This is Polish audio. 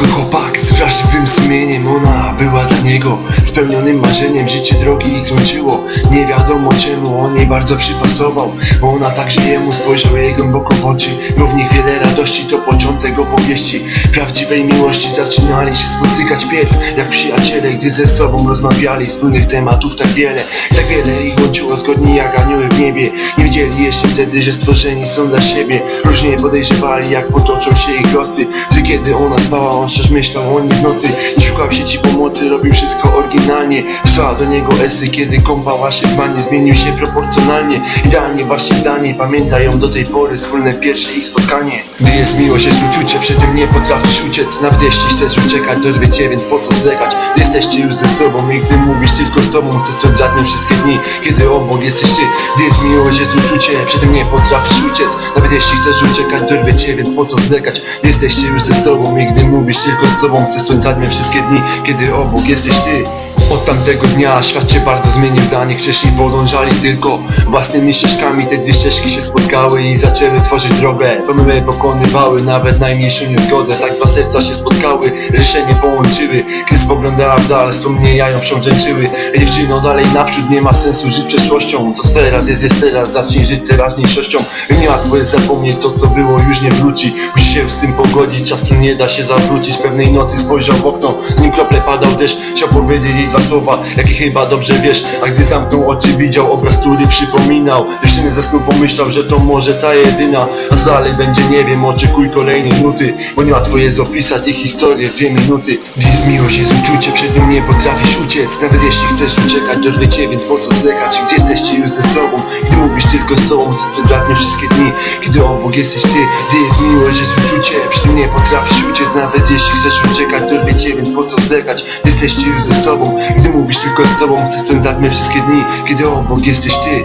que compact. Z wrażliwym sumieniem Ona była dla niego spełnionym marzeniem. Życie drogi ich zmęczyło. Nie wiadomo czemu on jej bardzo przypasował Ona także jemu spojrzał jej głęboko w oczy. Było w nich wiele radości To początek opowieści. Prawdziwej miłości zaczynali się spotykać pierw Jak przyjaciele, gdy ze sobą rozmawiali. Wspólnych tematów tak wiele Tak wiele ich łączyło zgodnie jak anioły w niebie. Nie wiedzieli jeszcze wtedy, że stworzeni są dla siebie. Różnie podejrzewali jak potoczą się ich losy. Gdy kiedy ona spała, on wciąż myślał o w nocy. Szukał sieci pomocy, robił wszystko oryginalnie. Wysłała do niego esy, kiedy kąpała się w wannie Zmienił się proporcjonalnie, idealnie właśnie danie Pamiętają do tej pory wspólne pierwsze ich spotkanie. Gdy jest miłość, jest uczucie, przy tym nie potrafisz uciec. Nawet jeśli chcesz uciekać, dorwie cię, więc po co zwlekać jesteście już ze sobą i gdy mówisz tylko z tobą Chcesz spędzać wszystkie dni, kiedy obok jesteś ty Jest miłość, jest uczucie, przy tym nie potrafisz uciec. Nawet jeśli chcesz uciekać, dorwie cię, więc po co zwlekać Gdy jesteście już ze sobą i gdy mówisz tylko z tobą Chcesz spędzać mnie wszystkie dni, kiedy obok jesteś ty od tamtego dnia świat się bardzo zmienił. Dla nich Wcześniej podążali tylko własnymi ścieżkami. Te dwie ścieżki się spotkały i zaczęły tworzyć drogę. Pomyły pokonywały nawet najmniejszą niezgodę. Tak dwa serca się spotkały, ryszenie połączyły. Kres poglądała w dal, wspomnienia ją wciążęczyły Dziewczyno dalej naprzód, nie ma sensu żyć przeszłością. To teraz jest, jest teraz, zacznij żyć teraźniejszością. Niełatwo jest zapomnieć to co było, już nie wróci. Musisz się z tym pogodzić, czasu nie da się zawrócić. Pewnej nocy spojrzał w okno, nim krople padał deszcz. Chciał powiedzieć dwa słowa, jakie chyba dobrze wiesz. A gdy zamknął oczy widział obraz, który przypominał. Dziewczyny ze snu pomyślał, że to może ta jedyna Dalej będzie nie wiem, oczekuj kolejnej nuty Bo niełatwo jest opisać ich historię dwie minuty. Gdzie jest miłość, jest uczucie, przed nią nie potrafisz uciec. Nawet jeśli chcesz uciekać, dorwie cię, więc po co zlekać? Gdzie jesteście już ze sobą, gdy mówisz tylko z sobą Chcesz spędzać mnie wszystkie dni, kiedy obok jesteś ty Gdzie jest miłość, jest uczucie, przy tym nie potrafisz uciec Nawet jeśli chcesz uciekać, dorwie cię, więc po co zlekać? Gdy jesteście już ze sobą, gdy mówisz tylko z tobą Chcesz spędzać mnie wszystkie dni, kiedy obok jesteś ty